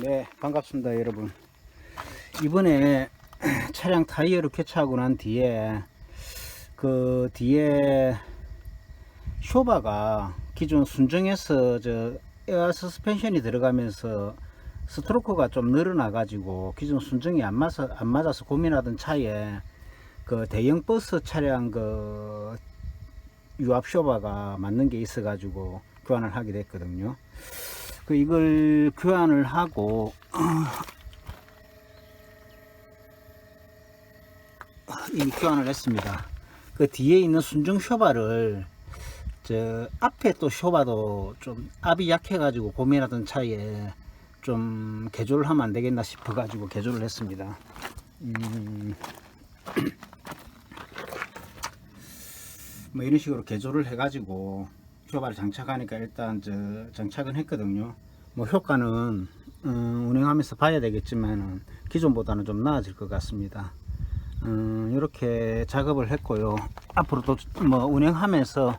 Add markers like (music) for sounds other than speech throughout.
네, 반갑습니다, 여러분. 이번에 (clears throat) 차량 타이어를 교체하고 난 뒤에 그 뒤에 쇼바가 기존 순정에서 저 에어 서스펜션이 들어가면서 스트로크가 좀 늘어나 가지고 기존 순정이 안 맞아 안 맞아서 고민하던 차에 그 대형 버스 차량 그 유압 쇼바가 맞는 게 있어 가지고 교환을 하게 됐거든요. 그 이걸 교환을 하고 이미 교환을 했습니다. 그 뒤에 있는 순정 쇼바를 저 앞에 또 쇼바도 좀 압이 약해가지고 고민하던 차에 좀 개조를 하면 안 되겠나 싶어가지고 개조를 했습니다. 음, (clears throat) 뭐 이런 식으로 개조를 해가지고 쇼바를 장착하니까 일단 저 장착은 했거든요. 뭐 효과는 음, 운행하면서 봐야 되겠지만 기존보다는 좀 나아질 것 같습니다. 음, 이렇게 작업을 했고요. 앞으로도 뭐 운행하면서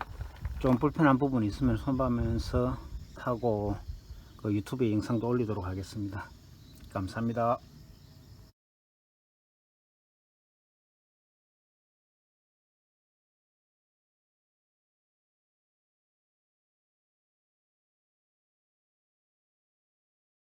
좀 불편한 부분이 있으면 손봐면서 타고 그 유튜브에 영상도 올리도록 하겠습니다. 감사합니다.